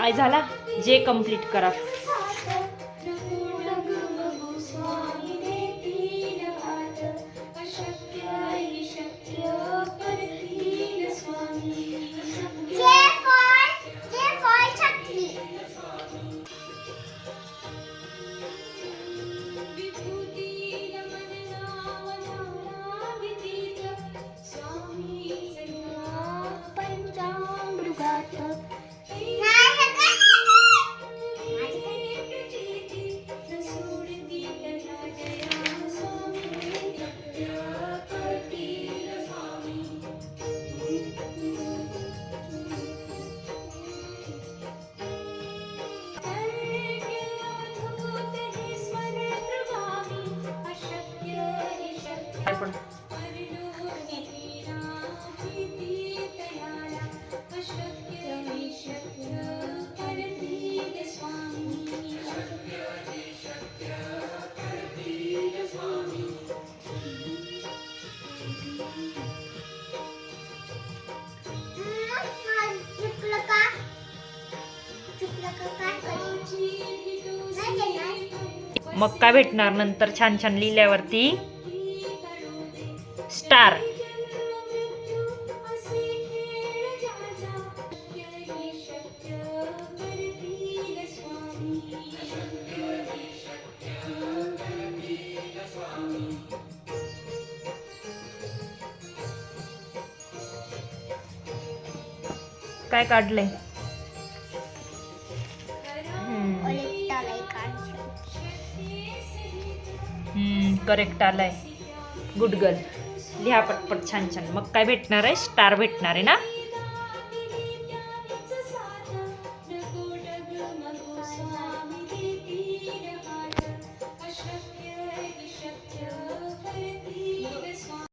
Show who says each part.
Speaker 1: I झाला? जे complete करा. पण मग काय भेटणार नंतर छान छान लिहिल्यावरती? स्टार. काय काढलंय? करेक्ट आलाय. गुड गर्ल लिहा पटपट छान छान. मग काय भेटणार आहे? स्टार भेटणार आहे ना?